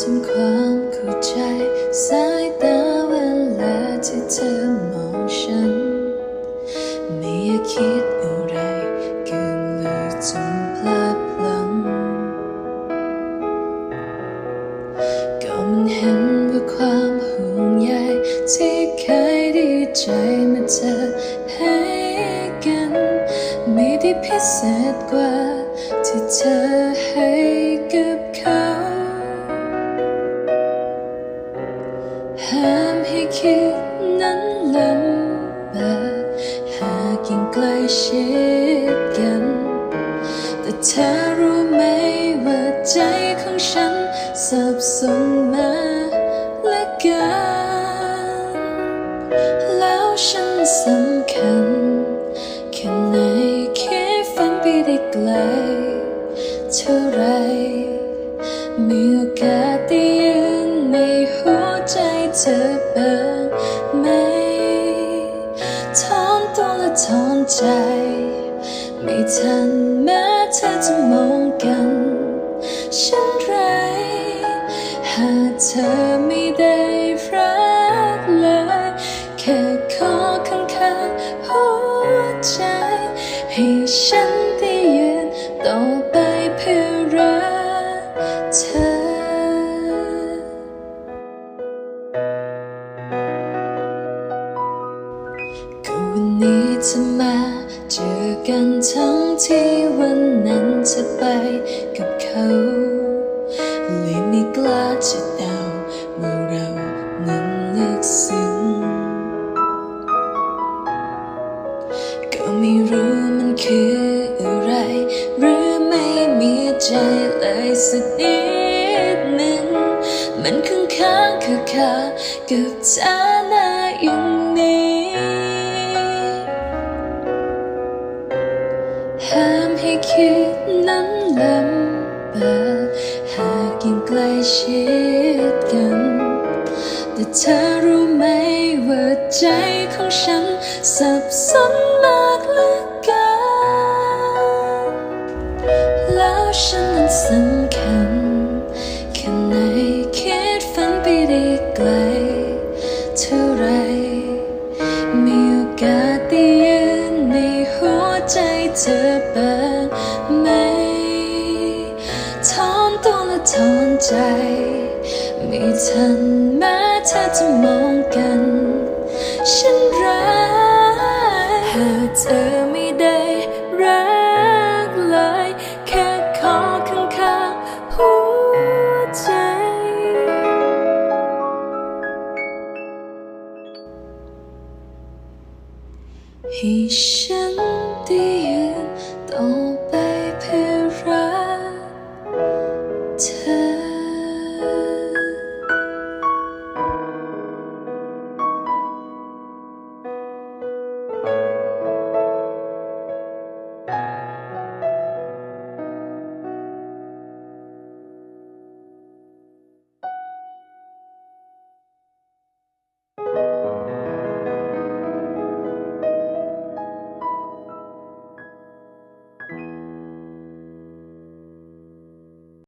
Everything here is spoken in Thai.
ทำความเข้าใจสายตาเวลาที่เธอมองฉัน ไม่อยากคิดอะไรเกินเลยจนพลาดพลั้งก็มันเห็นว่าความห่วงใยที่เคยดีใจมื่อเธอให้กัน ไม่ได้พิเศษกว่าที่เธอให้ นั้นลำบากหากยังใกล้ชิดกัน แต่เธอรู้ไหมว่าใจของฉันสับสนมาและกัน แล้วฉันสำคัญแค่ไหนแค่ฝันไปได้ไกลเท่าไรมีโอกาส ใจ ไม่ทันแม้เธอจะมองกัน ฉันไร หากเธอไม่ได้รักเลย แค่ขอข้างข้างๆหัวใจ ให้ฉัน จะมาเจอกันทั้งที่วันนั้นจะไปกับเขาเลยไม่กล้าจะเดาว่าเรานั้นลึกซึ้งก็ไม่รู้มันคืออะไร หรือไม่มีใจเลยสักนิดหนึ่งมันค้างค้างคือคากับเธอน้าย่างำบากหากยิ่งใกล้ชิดกัน แต่เธอรู้ไหมว่าใจของฉันสับสนมากเหลือเกินแล้วฉันนั้นสำ ทอนใจม่ทันแม้เธอจะมองกัน ฉันรักหากเธอไม่ได้รักเลย แค่ขอข้างข้างหัวใจ ให้ฉันได้ยืนต่อ 这。